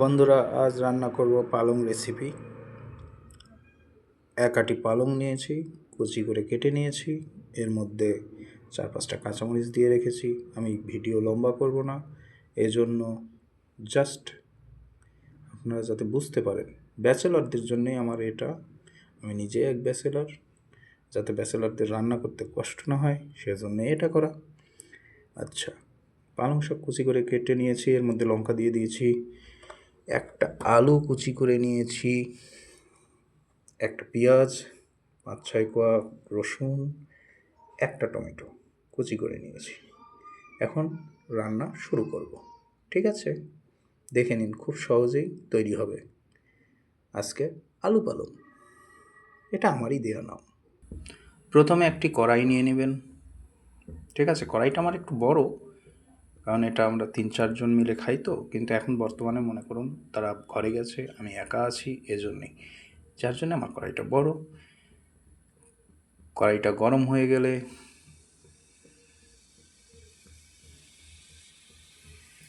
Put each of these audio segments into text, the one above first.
বন্ধুরা, আজ রান্না করব পালং রেসিপি এক আটি পালং নিয়েছি, কুচি করে কেটে নিয়েছি, এর মধ্যে চার পাঁচটা কাঁচামরিচ দিয়ে রেখেছি। আমি ভিডিও লম্বা করব না, এজন্য জাস্ট আপনারা যাতে বুঝতে পারেন, ব্যাচেলরদের জন্যই আমার এটা। আমি নিজে এক ব্যাচেলর, যাতে ব্যাচেলরদের রান্না করতে কষ্ট না হয় সেজন্য এটা করা। আচ্ছা পালং শাক কুচি করে কেটে নিয়েছি, এর মধ্যে লঙ্কা দিয়ে দিয়েছি একটা আলু কুচি করে নিয়েছি, একটা পেঁয়াজ, পাঁচ ছয় কোয়া রসুন, একটা টমেটো কুচি করে নিয়েছি। এখন রান্না শুরু করব, ঠিক আছে? দেখে নিন, খুব সহজেই তৈরি হবে। আজকে আলু পালং, এটা আমারই দেওয়া নাম। প্রথমে একটি কড়াই নিয়ে নেবেন, ঠিক আছে? কড়াইটা আমার একটু বড় কারণ এটা আমরা তিন, চারজন মিলে খাই তো, কিন্তু এখন বর্তমানে মনে করুন তারা ঘরে গেছে, আমি একা আছি এজন্যই যার জন্য আমার কড়াইটা বড়। কড়াইটা গরম হয়ে গেলে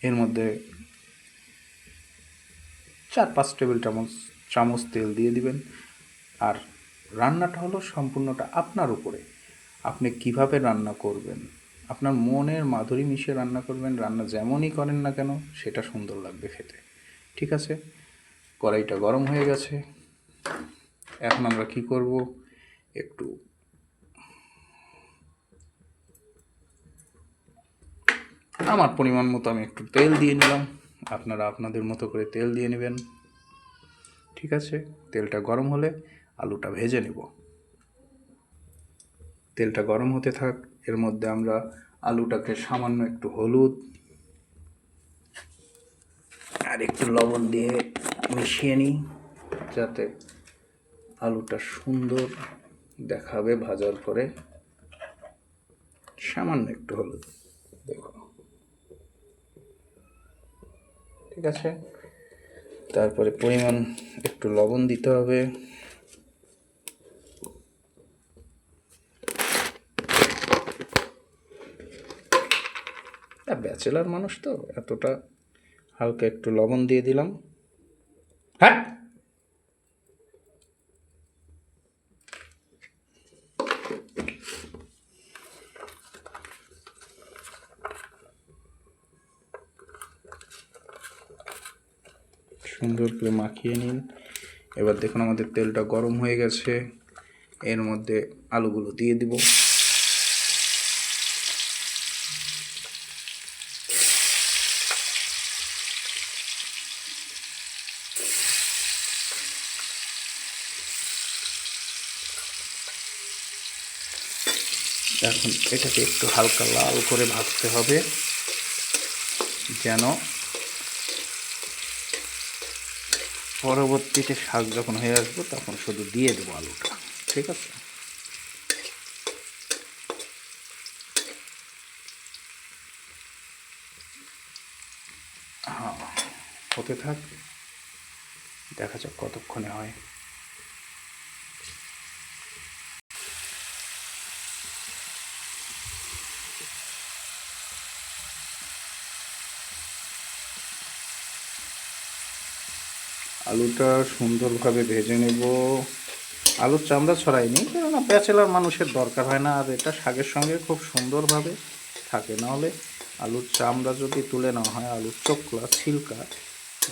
এর মধ্যে চার, পাঁচ টেবিল চামচ চামচ তেল দিয়ে দিবেন। আর রান্নাটা হলো সম্পূর্ণটা আপনার উপরে। আপনি কীভাবে রান্না করবেন আপনার মনের মাধুরী মিশিয়ে রান্না করবেন, রান্না যেমনই করেন না কেন, সেটা সুন্দর লাগবে খেতে। ঠিক আছে? কড়াইটা গরম হয়ে গেছে। এখন আমরা কি করব? একটু আমার পরিমাণ মতো আমি একটু তেল দিয়ে নিলাম। আপনারা আপনাদের মতো করে তেল দিয়ে নেবেন। ঠিক আছে? তেলটা গরম হলে আলুটা ভেজে নেব। তেলটা গরম হতে থাক এর মধ্যে আমরা আলুটাকে সামান্য একটু হলুদ আর একটু লবণ দিয়ে মিশিয়ে নিই, যাতে আলুটা সুন্দর দেখাবে ভাজার পরে। সামান্য একটু হলুদ, দেখো। ঠিক আছে? তারপরে পরিমাণ একটু লবণ দিতে হবে। ব্যাচেলার মানুষ তো, এতটা হালকা একটু লবণ দিয়ে দিলাম। হ্যাঁ! সুন্দর করে মাখিয়ে নিন। এবার দেখুন আমাদের তেলটা গরম হয়ে গেছে। এর মধ্যে আলুগুলো দিয়ে দিব। এখন এটাকে একটু হালকা লাল করে ভাজতে হবে, যেন পরবর্তীতে শাক যখন হয়ে আসবে তখন শুধু দিয়ে দেবো আলুটা, ঠিক আছে? হ্যাঁ হতে থাক, দেখা যাক কতক্ষণে হয়। আলুটা সুন্দরভাবে ভেজে নেব। আলুর চামড়া ছড়াইনি কেননা ব্যাচেলার মানুষের দরকার হয় না, আর এটা শাকের সঙ্গে খুব সুন্দরভাবে থাকে। নাহলে আলুর চামড়া যদি তুলে নেওয়া হয়, আলুর চোখলা, ছিলকা,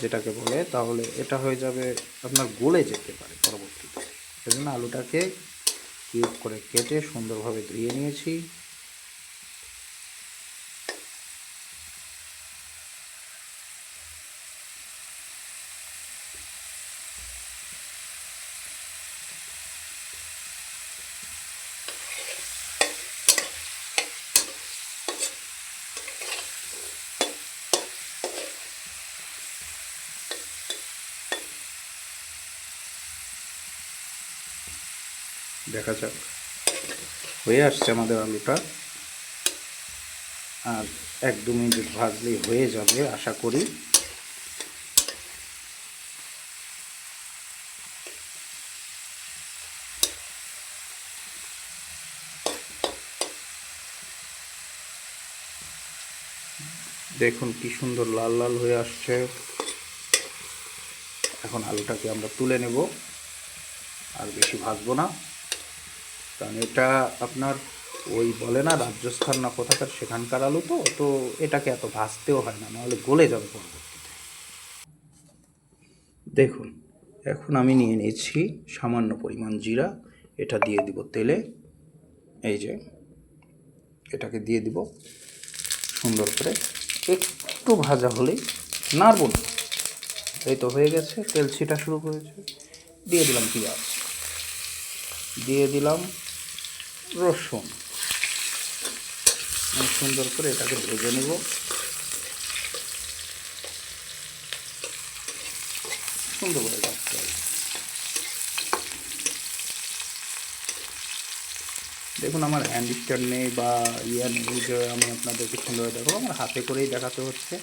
যেটাকে বলে, তাহলে এটা হয়ে যাবে আপনার গলে যেতে পারে পরবর্তীতে। সেজন্য আলুটাকে কিউব করে কেটে সুন্দরভাবে ধুয়ে নিয়েছি। দেখা যাক। হয়ে আসছে আমাদের আলুটা। আর এক দু মিনিট ভাজলেই হয়ে যাবে, আশা করি। দেখুন কি সুন্দর লাল লাল হয়ে আসছে। এখন আলুটাকে আমরা তুলে নেব। আর বেশি ভাজবো না। কারণ এটা আপনার ওই বলে না, রাজস্থান না কোথাকার সেখানকার আলু তো তো এটাকে এত ভাজতেও হয় না, নাহলে গলে যাবে পরবর্তীতে। দেখুন, এখন আমি নিয়ে নিয়েছি সামান্য পরিমাণ জিরা, এটা দিয়ে দিব তেলে। এই যে, এটাকে দিয়ে দিব সুন্দর করে। একটু ভাজা হলেই নাড়ব না। এই তো হয়ে গেছে, তেল ছিটা শুরু করেছে। দিয়ে দিলাম পেঁয়াজ। দিয়ে দিলাম রসুন। সুন্দর করে এটাকে ভেজে নেব। সুন্দর করে রাখতে হবে। দেখুন, আমার হ্যান্ড স্ট্যান্ড নেই বা ইয়া নেই আমি আপনাদেরকে সুন্দর দেখাবো। আমার হাতে করেই দেখাতে হচ্ছে।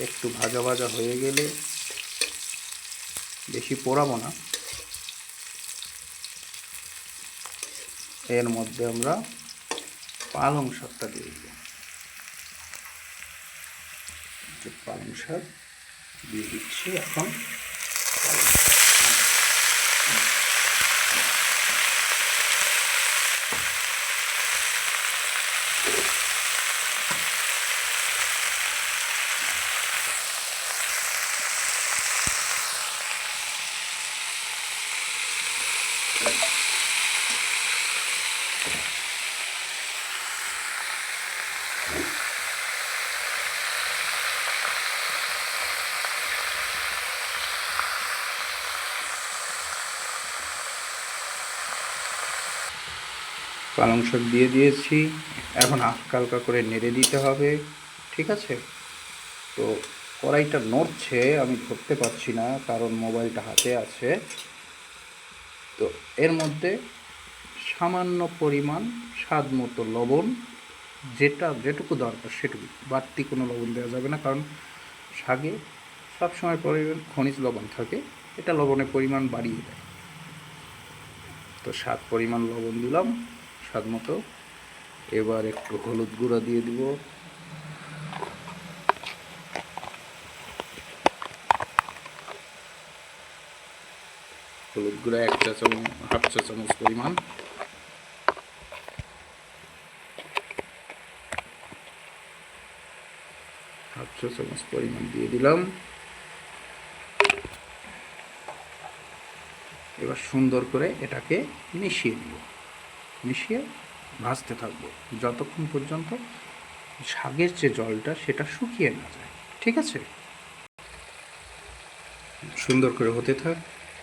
একটু ভাজা ভাজা হয়ে গেলে বেশি পোড়াবো না। এর মধ্যে আমরা পালং শাকটা দিয়ে দিব। পালং শাক দিয়ে দিচ্ছি এখন পালং শাক দিয়ে দিয়েছি। এখন হালকা হালকা করে নেড়ে দিতে হবে, ঠিক আছে? তো কড়াইটা নড়ছে, আমি ধরতে পারছি না, কারণ মোবাইলটা হাতে আছে। তো এর মধ্যে সামান্য পরিমাণ স্বাদ মতো লবণ, যেটা, যেটুকু দরকার সেটুকু। বাড়তি কোনো লবণ দেওয়া যাবে না, কারণ শাকে সবসময় পরিমাণ খনিজ লবণ থাকে, এটা লবণের পরিমাণ বাড়িয়ে দেয়। তো স্বাদ, পরিমাণ লবণ দিলাম। স্বাদ মতো। এবার একটু হলুদ গুঁড়া দিয়ে দিব। হলুদ গুঁড়া এক চা চামচ, হাফ চা চামচ পরিমাণ। হাফ চা চামচ পরিমাণ দিয়ে দিলাম। এবার সুন্দর করে এটাকে মিশিয়ে দিব। মিশিয়ে ভাজতে থাকব। যতক্ষণ পর্যন্ত শাকের যে জলটা, সেটা শুকিয়ে না যায়। ঠিক আছে? সুন্দর করে হতে থাক।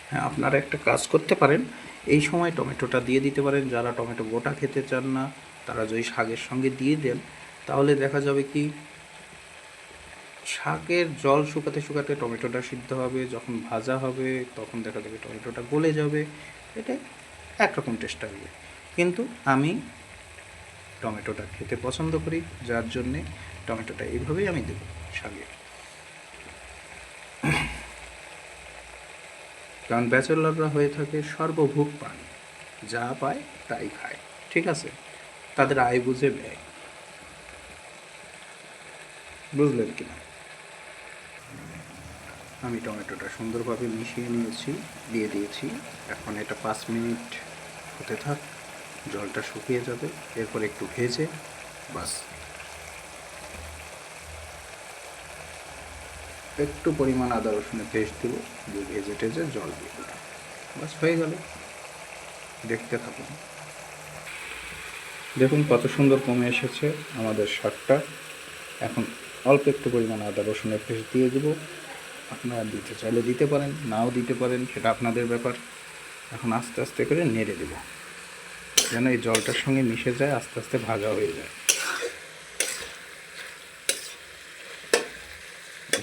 হ্যাঁ আপনারা একটা কাজ করতে পারেন। এই সময় টমেটোটা দিয়ে দিতে পারেন। যারা টমেটো গোটা খেতে চান না, তারা যদি শাকের সঙ্গে দিয়ে দেন, তাহলে দেখা যাবে কি, শাকের জল শুকাতে শুকাতে টমেটোটা সিদ্ধ হবে, যখন ভাজা হবে, তখন দেখা যাবে টমেটোটা গলে যাবে। এটা একরকম টেস্ট আসবে। কিন্তু আমি টমেটোটা খেতে পছন্দ করি, যার জন্যে টমেটোটা এইভাবেই আমি দেবো শাকে। কারণ ব্যাচেলররা হয়ে থাকে সর্বভোগ পান যা পায় তাই খায়, ঠিক আছে? তাদের আয় বুঝে ব্যয়। বুঝলেন কিনা? আমি টমেটোটা সুন্দরভাবে মিশিয়ে নিয়েছি, দিয়ে দিয়েছি। এখন এটা পাঁচ মিনিট হতে থাক। জলটা শুকিয়ে যাবে। এরপর একটু ভেজে, বাস। একটু পরিমাণ আদা রসুনের পেস্ট দেব, দিয়ে ভেজে টেজে জল দিয়ে দিলাম বাস, হয়ে গেল। দেখতে থাকুন। দেখুন কত সুন্দর কমে এসেছে আমাদের শাকটা। এখন অল্প একটু পরিমাণ আদা রসুনের পেস্ট দিয়ে দেবো। আপনারা দিতে চাইলে দিতে পারেন, নাও দিতে পারেন, সেটা আপনাদের ব্যাপার। এখন আস্তে আস্তে করে নেড়ে দেব। যেন এই জলটার সঙ্গে মিশে যায়, আস্তে আস্তে ভাজা হয়ে যায়।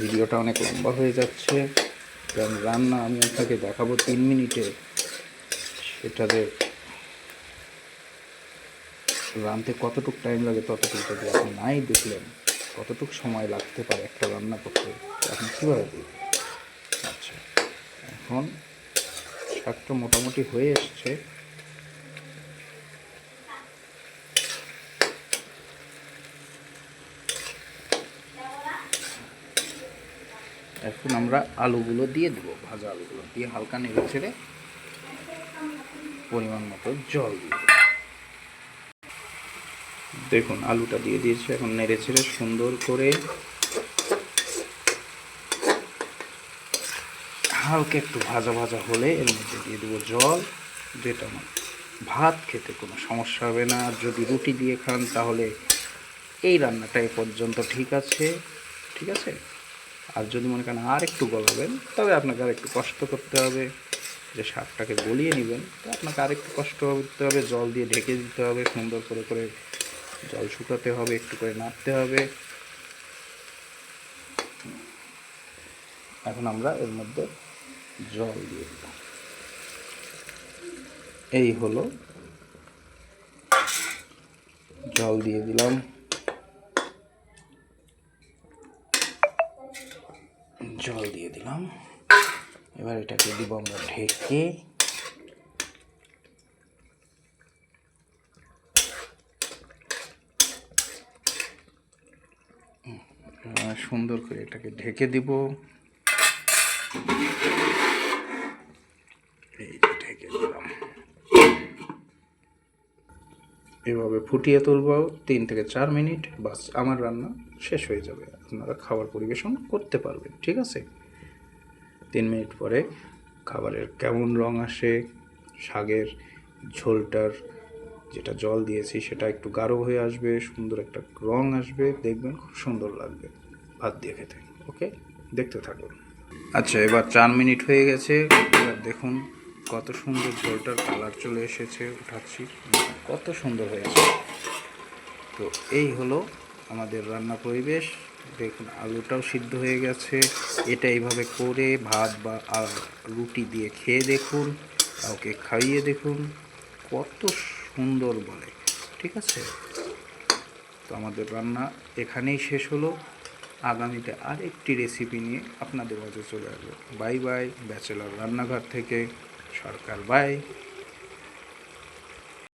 ভিডিওটা অনেক লম্বা হয়ে যাচ্ছে। কারণ রান্না আমি আপনাকে দেখাবো তিন মিনিটে। সেটাতে রানতে কতটুকু টাইম লাগে ততটুকু যদি আপনি নাই দেখলেন, কতটুকু সময় লাগতে পারে একটা রান্না করতে, আপনি কীভাবে দেখবেন? আচ্ছা এখন শাকটা মোটামুটি হয়ে এসছে। এখন আমরা আলুগুলো দিয়ে দেবো, ভাজা আলুগুলো দিয়ে হালকা নেড়ে ছেড়ে পরিমাণ মতো জল দিয়ে দেখুন, আলুটা দিয়ে দিয়েছি, এখন নেড়ে ছেড়ে সুন্দর করে হালকা একটু ভাজা ভাজা হলে এর মধ্যে দিয়ে দেবো জল, যেটা আমার ভাত খেতে কোনো সমস্যা হবে না। আর যদি রুটি দিয়ে খান, তাহলে এই রান্নাটা এ পর্যন্ত ঠিক আছে। ঠিক আছে? আর যদি মনে করেন আর একটু গলাবেন, তবে আপনাকে আর একটু কষ্ট করতে হবে। যে শাকটাকে গলিয়ে নেবেন, তো আপনাকে আর একটু কষ্ট করতে হবে, জল দিয়ে ঢেকে দিতে হবে, সুন্দর করে করে জল শুকাতে হবে, একটু করে নাড়তে হবে। এখন আমরা এর মধ্যে জল দিয়ে দেব। এই হলো জল দিয়ে দিলাম জল দিয়ে দিলাম। এবার এটাকে দিব আমরা ঢেকে। সুন্দর করে এটাকে ঢেকে দিব। এই ঢেকে দিলাম। এভাবে ফুটিয়ে তুলব। তিন থেকে চার মিনিট, বাস আমার রান্না শেষ হয়ে যাবে। আপনারা খাবার পরিবেশন করতে পারবেন, ঠিক আছে? তিন মিনিট পরে খাবারের কেমন রং আসে, শাকের ঝোলটার যেটা জল দিয়েছি সেটা একটু গাঢ় হয়ে আসবে, সুন্দর একটা রং আসবে, দেখবেন খুব সুন্দর লাগবে ভাত দিয়ে খেতে, ওকে? দেখতে থাকুন। আচ্ছা এবার চার মিনিট হয়ে গেছে, এবার দেখুন কত সুন্দর ঝোলটার কালার চলে এসেছে, উঠাচ্ছি, কত সুন্দর হয়েছে তো এই হলো আমাদের রান্না পরিবেশ দেখুন, আলুটাও সিদ্ধ হয়ে গেছে। এটা এইভাবে করে ভাত বা আ- রুটি দিয়ে খেয়ে দেখুন, কাউকে খাইয়ে দেখুন। কত সুন্দর বলে, ঠিক আছে? তো আমাদের রান্না এখানেই শেষ হলো। আগামীতে আরেকটি রেসিপি নিয়ে আপনাদের মাঝে চলে আসব। বাই বাই, ব্যাচেলার রান্নাঘর থেকে সরকার, বাই।